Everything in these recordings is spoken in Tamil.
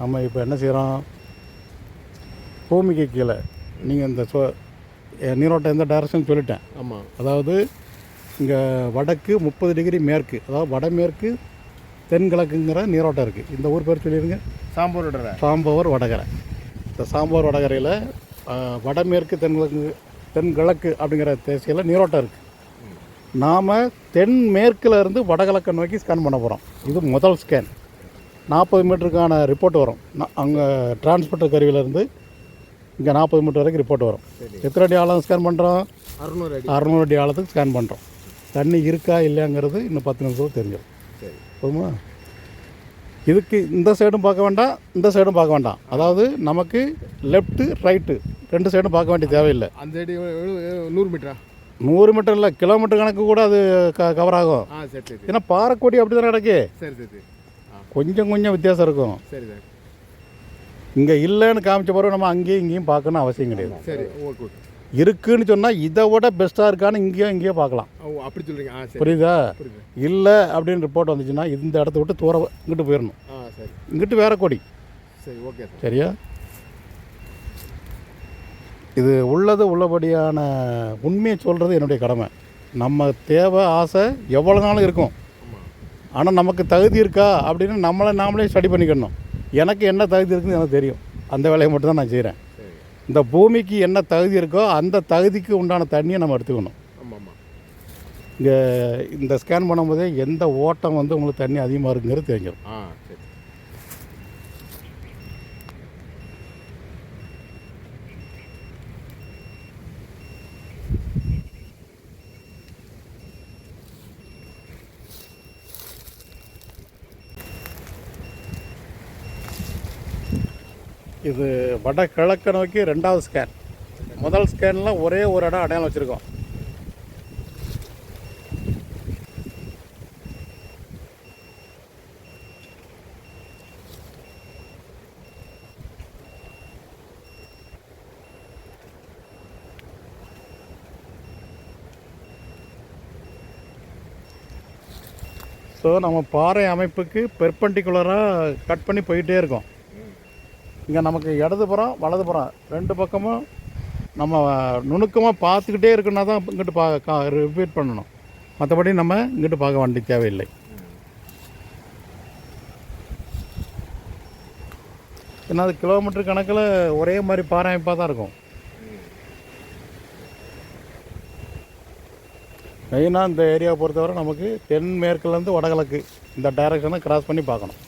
நம்ம இப்போ என்ன செய்கிறோம் பூமிக்கு கீழே. நீங்கள் இந்த சொ நீரோட்டம் எந்த டைரக்ஷன் சொல்லிட்டேன். ஆமாம் அதாவது இங்கே வடக்கு முப்பது டிகிரி மேற்கு. அதாவது வடமேற்கு தென்கிழக்குங்கிற நீரோட்டம் இருக்குது இந்த ஊர் பேர் சொல்லிடுங்க. சாம்பார் விடுற சாம்பவர் வடகரை. இந்த சாம்பவர் வடகரையில் வடமேற்கு தென்கிழக்கு தென்கிழக்கு அப்படிங்கிற தேசியில் நீரோட்டம் இருக்குது நாம் தென்மேற்குல இருந்து வடகிழக்கை நோக்கி ஸ்கேன் பண்ண போகிறோம் இது முதல் ஸ்கேன் நாற்பது மீட்டருக்கான ரிப்போர்ட் வரும். அங்கே டிரான்ஸ்போர்ட்டர் கருவியிலேருந்து இங்கே நாற்பது மீட்டர் வரைக்கும் ரிப்போர்ட் வரும். எத்தனை அடி ஆழம் ஸ்கேன் பண்ணுறோம் அறுநூறு அடி. அறநூறு அடி ஆழத்துக்கு ஸ்கேன் பண்ணுறோம் தண்ணி இருக்கா இல்லையாங்கிறது இன்னும் பத்து நிமிஷத்தில் தெரிஞ்சிடும். சரி. போதுமா? இதுக்கு இந்த சைடும் பார்க்க வேண்டாம் இந்த சைடும் பார்க்க வேண்டாம். அதாவது நமக்கு லெஃப்ட்டு ரைட்டு ரெண்டு சைடும் பார்க்க வேண்டிய தேவையில்லை. அந்த அடி நூறு மீட்டரா? நூறு மீட்டர் இல்லை கிலோமீட்டர் கணக்கு கூட அது க கவர் ஆகும். ஏன்னா பாறைக்கொடி அப்படி தானே கிடக்கு? சரி சரி. கொஞ்சம் கொஞ்சம் வித்தியாசம் இருக்கும். சரி சார். இங்கே இல்லைன்னு காமிச்ச பிறகு நம்ம அங்கேயும் இங்கேயும் பார்க்கணும் அவசியம் கிடையாது. சரி ஓகே ஓகே இருக்குன்னு சொன்னால் இதை விட பெஸ்ட்டாக இருக்கான்னு இங்கேயும் இங்கேயும் பார்க்கலாம். ஓ அப்படி சொல்கிறீங்க ஆ சரி. புரியுதா? புரியுது. இல்லை அப்படின்னு ரிப்போர்ட் வந்துச்சுன்னா இந்த இடத்த விட்டு தூரம் இங்கிட்டு போயிடணும். ஆ சரி. இங்கிட்டு வேற கொடி. சரி ஓகே சார் சரியா? இது உள்ளது உள்ளபடியான உண்மையை சொல்கிறது என்னுடைய கடமை. நம்ம தேவை ஆசை எவ்வளோ நாளும் இருக்கும். ஆனால் நமக்கு தகுதி இருக்கா அப்படின்னு நம்மளை நாமளே ஸ்டடி பண்ணிக்கணும். எனக்கு என்ன தகுதி இருக்குன்னு எனக்கு தெரியும். அந்த வேலையை மட்டும் தான் நான் செய்கிறேன் இந்த பூமிக்கு என்ன தகுதி இருக்கோ அந்த தகுதிக்கு உண்டான தண்ணியை நம்ம எடுத்துக்கணும். இங்கே இந்த ஸ்கேன் பண்ணும்போதே எந்த ஓட்டம் வந்து உங்களுக்கு தண்ணி அதிகமாக இருக்குங்கிறது தெரிஞ்சிடும். இது வடகிழக்க நோக்கி ரெண்டாவது ஸ்கேன் முதல் ஸ்கேனில் ஒரே ஒரு இடம் அடையாளம் வச்சுருக்கோம். ஸோ நம்ம பாறை அமைப்புக்கு பெர்பண்டிகுலராக கட் பண்ணி போயிட்டே இருக்கோம். இங்கே நமக்கு இடதுபுறம் வலதுபுறம் ரெண்டு பக்கமும் நம்ம நுணுக்கமாக பார்த்துக்கிட்டே இருக்குன்னா தான் இங்கிட்டு பா ரிப்பீட் பண்ணணும். மற்றபடி நம்ம இங்கிட்டு பார்க்க வேண்டிய தேவையில்லை. ஏன்னா அது கிலோமீட்டர் கணக்கில் ஒரே மாதிரி பாறை தான் இருக்கும். மெயினாக இந்த ஏரியாவை பொறுத்தவரை நமக்கு தென்மேற்குலேருந்து வடகிழக்கு இந்த டைரக்ஷனை கிராஸ் பண்ணி பார்க்கணும்.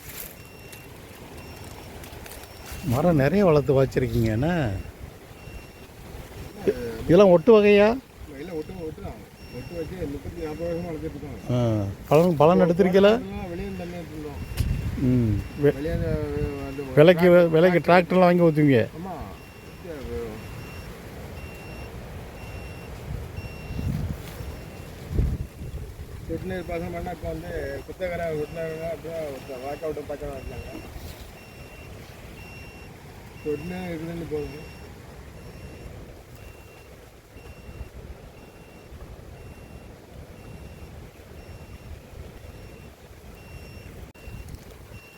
மரம் நிறைய வளர்த்து வச்சுருக்கீங்க என்ன? இதெல்லாம் ஒட்டு வகையா? பலன் பலன் எடுத்திருக்கீல? ம் விலைக்கு விலைக்கு டிராக்டர்லாம் வாங்கி ஊற்றுவீங்க நீர் பாசனம் பண்ணால் இப்போ வந்து குத்தகரை விட்டுனாங்க அப்படியே வாக் அவுட்டு பக்கம் வச்சாங்க நீர் இருக்குதுன்னு போகுது.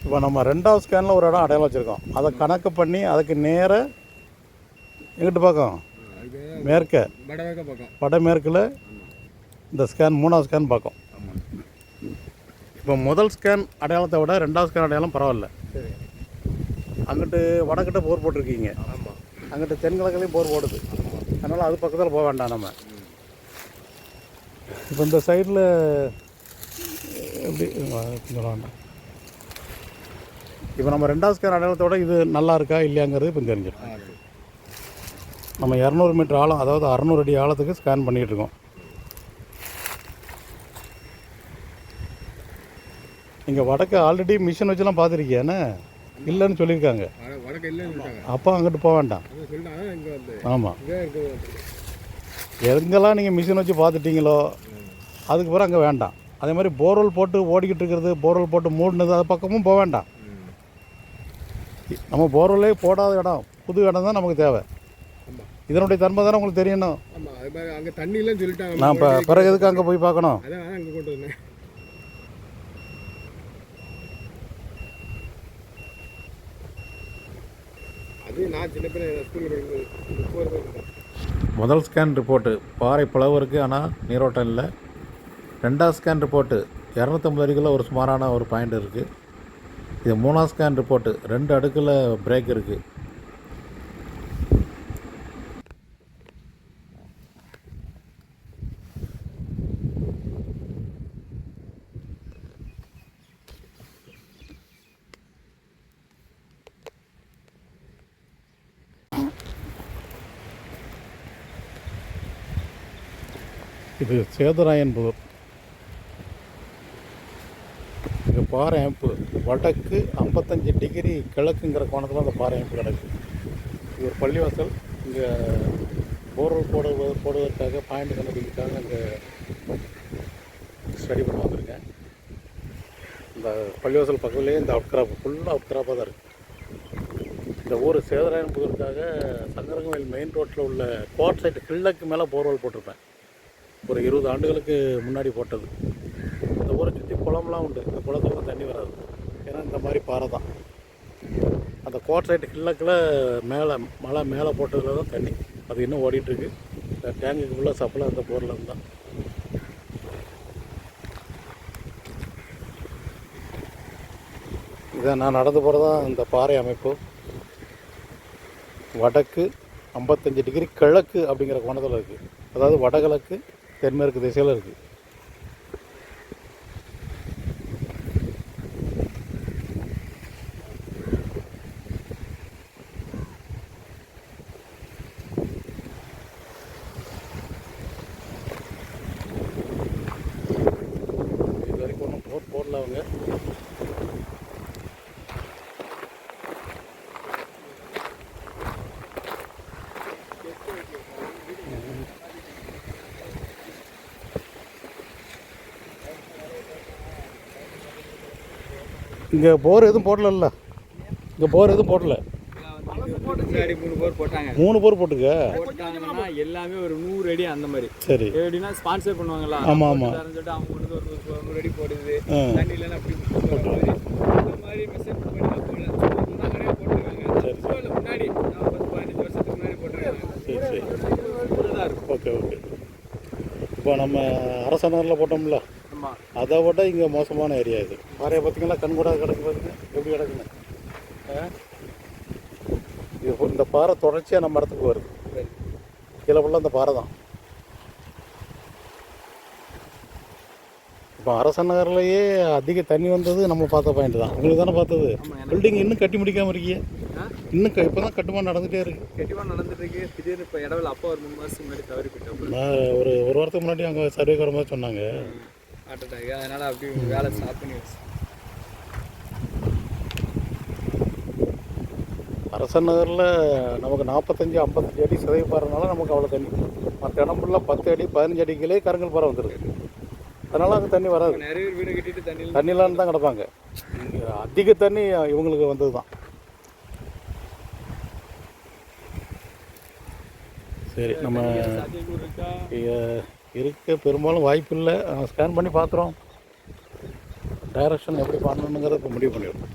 இப்போ நம்ம ரெண்டாவது ஸ்கேனில் ஒரு இடம் அடையாளம் வச்சுருக்கோம். அதை கணக்கு பண்ணி அதுக்கு நேர எங்கிட்டு பக்கம்? மேற்க. வடமேற்கில் இந்த ஸ்கேன் மூணாவது ஸ்கேன் பார்க்கும் இப்போ முதல் ஸ்கேன் அடையாளத்தை விட ரெண்டாவது ஸ்கேன் அடையாளம் பரவாயில்ல. சரி. அங்கிட்டு வடக்கிட்ட போர் போட்டிருக்கீங்க. ஆமாம் அங்கிட்டு தென்கிழக்குலேயும் போர் போடுது. அதனால் அது பக்கத்தில் போக வேண்டாம் நம்ம. இப்போ இந்த சைடில் எப்படி கொஞ்சம் வேண்டாம் இப்போ நம்ம ரெண்டாவது ஸ்கேன் அடையாளத்தோட இது நல்லா இருக்கா இல்லையாங்கிறது இப்போ தெரிஞ்சிடும் நம்ம இரநூறு மீட்டர் ஆழம் அதாவது அறநூறு அடி ஆழத்துக்கு ஸ்கேன் பண்ணிகிட்டு இருக்கோம். இங்கே வடக்கு ஆல்ரெடி மிஷின் வச்சுலாம் பார்த்துருக்கியானே இல்லைன்னு சொல்லியிருக்காங்க. அப்போ அங்கிட்டு போக வேண்டாம். ஆமாம் எங்கெல்லாம் நீங்கள் மிஷின் வச்சு பார்த்துட்டீங்களோ அதுக்கு பிறகு அங்கே வேண்டாம். அதே மாதிரி போர்வெல் போட்டு ஓடிக்கிட்டு இருக்கிறது போர்வெல் போட்டு மூடினது அது பக்கமும் போக வேண்டாம். நம்ம போர்வெல்லே போடாத இடம் புது இடம் தான் நமக்கு தேவை. இதனுடைய தன்மை தானே உங்களுக்கு தெரியணும். நான் இப்போ பிறகு எதுக்கு அங்கே போய் பார்க்கணும் அதான் அங்கே கொண்டு வந்தேன் அது நான் சின்ன பிள்ளை ஸ்கூலில் படிக்கும்போது முதல் ஸ்கேன் ரிப்போர்ட்டு பாறை பிளவு இருக்குது ஆனால் நீரோட்டம் இல்லை. ரெண்டாவது ஸ்கேன் ரிப்போர்ட்டு இரநூத்தம்பது அடிக்கில் ஒரு சுமாரான ஒரு பாயிண்ட் இருக்குது இது மூணாவது ஸ்கேன் ரிப்போர்ட்டு ரெண்டு அடுக்கில் பிரேக் இருக்குது இது சேதுராயன் புதூர் இது பாறை அமைப்பு. வடக்கு ஐம்பத்தஞ்சு டிகிரி கிழக்குங்கிற கோணத்தில் அந்த பாறை அமைப்பு கிடக்கு. இது ஒரு பள்ளிவாசல். இங்கே போர்வெல் போடுவது போடுவதற்காக பாயிண்ட் கண்டுபிடிக்கிறதுக்காக இங்கே ஸ்டடி பண்ண வந்திருக்கேன். இந்த பள்ளிவாசல் பக்கத்துலேயே இந்த அவுட் கிராப் ஃபுல்லாக அவுட் கிராப்பாக தான் இருக்குது இந்த ஊர் சேதராயன் புதற்காக சங்கரங்கோயில் மெயின் ரோட்டில் உள்ள கோட் சைட்டு கிழக்கு மேலே போர்வெல் போட்டிருப்பேன். ஒரு இருபது ஆண்டுகளுக்கு முன்னாடி போட்டது. இந்த ஊரை சுற்றி குளம்லாம் உண்டு. இந்த குளத்துல தண்ணி வராது. ஏன்னா இந்த மாதிரி பாறை தான். அந்த கோட் சைட்டு கிழக்கில் மேலே மலை மேலே போட்டதில் தான் தண்ணி. அது இன்னும் ஓடிட்டுருக்கு. இந்த டேங்குக்கு ஃபுல்லாக சப்ளை அந்த போரில் தான் இதை நான் நடந்து போகிறதா இந்த பாறை அமைப்பு. வடக்கு ஐம்பத்தஞ்சு டிகிரி கிழக்கு அப்படிங்கிற கோணத்தில் இருக்குது அதாவது வடகிழக்கு தென்மேற்கு திசையில் இருக்குது இது வரைக்கும் ஒன்றும் போர் போடல அவங்க. இங்கே போர் எதுவும் போடலல்ல? இங்கே போர் எதுவும் போடல. மூணு போர் போட்டாங்க. மூணு போர் போட்டுக்க? எல்லாமே ஒரு நூறு அடி அந்த மாதிரி. சரி. எப்படின்னா ஸ்பான்சர் பண்ணுவாங்களா? ஆமா, ஆமா. சொல்லிட்டு அவங்க கொண்டு ஒரு நூறு- அடி போடுது. தண்ணி இல்லைன்னா அப்படி இந்த மாதிரி மெசேஜ் பண்ணி முன்னாடி. பதினஞ்சு வருஷத்துக்கு முன்னாடி போட்டுருக்காங்க சரி சரி. Okay okay. இப்போ நம்ம அரசனரில் போட்டோம்ல. அதை விட இங்கே மோசமான ஏரியா இது. பாறையை பார்த்தீங்களா? கண் கூட கிடக்கு பாருங்க. எப்படி full- இந்த பாறை தொடர்ச்சியாக நம்ம இடத்துக்கு வருது. கீழே ஃபுல்லாக இந்த பாறை தான். இப்போ அரசன் நகர்லேயே அதிக தண்ணி வந்தது நம்ம பார்த்த பாயிண்ட் தான். உங்களுக்கு தானே பார்த்தது? பில்டிங் இன்னும் கட்டி முடிக்காமல் இருக்கீங்க? இன்னும் இப்போ தான் கட்டுமானம் நடந்துகிட்டே இருக்கு. கெட்டிவா நடந்துட்டு இருக்கு திடீர்னு இப்போ இடவில் அப்பா ஒரு மூணு மாசத்துக்கு முன்னாடி தவறி போயிட்டோம் நான் ஒரு ஒரு வாரத்துக்கு முன்னாடி அங்கே சர்வே வர மாதிரி சொன்னாங்க. ஹார்ட் அட்டாக் அதனால அப்படி வேலை ஸ்டாப் பண்ணி வச்சு. அரசன் நகரில் நமக்கு நாற்பத்தஞ்சு ஐம்பத்தஞ்சு அடி சிதைவு பாறனால நமக்கு அவ்வளோ தண்ணி. மற்ற இடம் ஃபுல்லாக பத்து அடி பதினஞ்சு அடிக்கிலே கருங்கல் பாறை வந்துருக்கு அதனால் அங்கே தண்ணி வராது. நிறைய வீடு கட்டிட்டு தண்ணியில் தண்ணிலான்னு தான் கிடப்பாங்க. அதிக தண்ணி இவங்களுக்கு வந்தது தான் சரி நம்ம இருக்க. பெரும்பாலும் வாய்ப்பு இல்லை ஸ்கேன் பண்ணி பார்த்துறோம் டைரக்ஷன் எப்படி பண்ணணுங்கிறத இப்போ முடிவு பண்ணிடுவோம்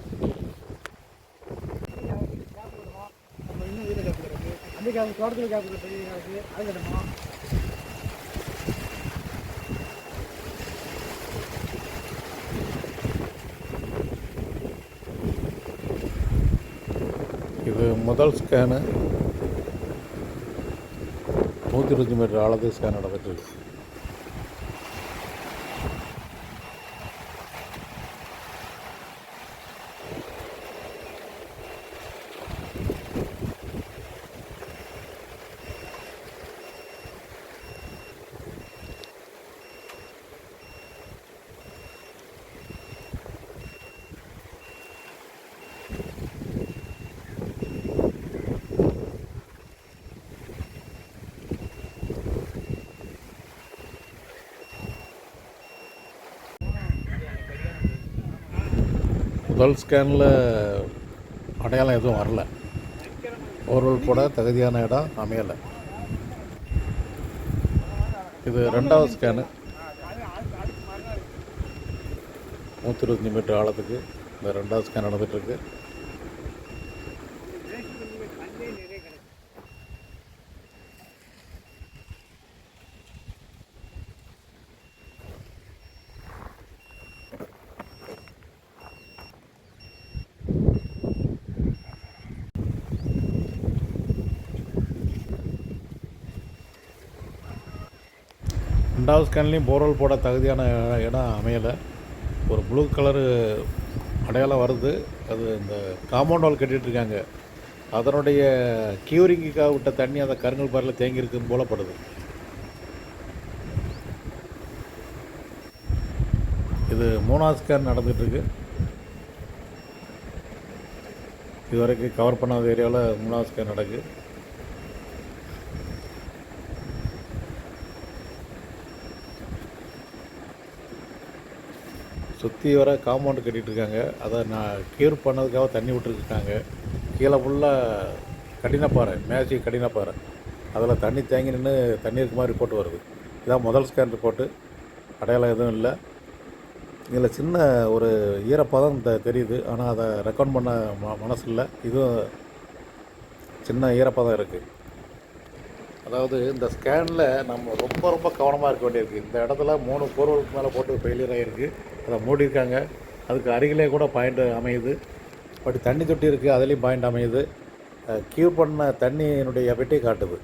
இது முதல் ஸ்கேனு நூற்றி இருபத்தி மீட்டர் ஆழத்துக்கு ஸ்கேன் நடந்துட்டு இருக்கு முதல் ஸ்கேனில் அடையாளம் எதுவும் வரல. ஓரல் போட தகுதியான இடம் அமையலை. இது ரெண்டாவது ஸ்கேனு நூற்றி இருபத்தஞ்சி மீட்டர் ஆழத்துக்கு இந்த ரெண்டாவது ஸ்கேன் நடந்துகிட்ருக்கு ரெண்டாவது ஸ்கேன்லேயும் போர்வெல் போட தகுதியான இடம் அமையலை. ஒரு ப்ளூ கலரு அடையாளம் வருது. அது இந்த காம்பவுண்ட் வால் கட்டிகிட்ருக்காங்க இருக்காங்க அதனுடைய கியூரிங்குக்காக விட்ட தண்ணி அந்த கருங்கல் பாறையில் தேங்கியிருக்குன்னு போலப்படுது இது மூணாவது ஸ்கேன் நடந்துகிட்ருக்கு இதுவரைக்கும் கவர் பண்ணாத ஏரியாவில் மூணாவது ஸ்கேன் நடக்குது சுற்றி வர காம்பவுண்டு கட்டிகிட்ருக்காங்க இருக்காங்க அதை நான் கியூர் பண்ணதுக்காக தண்ணி விட்டுருக்காங்க. கீழே ஃபுல்லாக கடினப்பாறை மேஜிக் கடினப்பாறை. அதில் தண்ணி தேங்கி நின்று தண்ணி இருக்க மாதிரி ரிப்போர்ட் வருது. இதான் முதல் ஸ்கேன் ரிப்போர்ட்டு அடையாளம் எதுவும் இல்லை. இதில் சின்ன ஒரு ஈரப்பதம் தெ- தெரியுது. ஆனால் அதை ரெக்கார்ட் பண்ண ம மனசு இல்லை இதுவும் சின்ன ஈரப்பதம் இருக்குது அதாவது இந்த ஸ்கேனில் நம்ம ரொம்ப ரொம்ப கவனமாக இருக்க வேண்டியிருக்கு. இந்த இடத்துல மூணு போர்வலுக்கு மேலே போட்டு ஃபெயிலியர் ஆகிருக்கு அதை மூடியிருக்காங்க. அதுக்கு அருகிலே கூட பாயிண்ட் அமையுது. பட் தண்ணி தொட்டி இருக்குது அதுலேயும் பாயிண்ட் அமையுது. க்யூ பண்ண தண்ணியினுடைய எஃபெக்டே காட்டுது.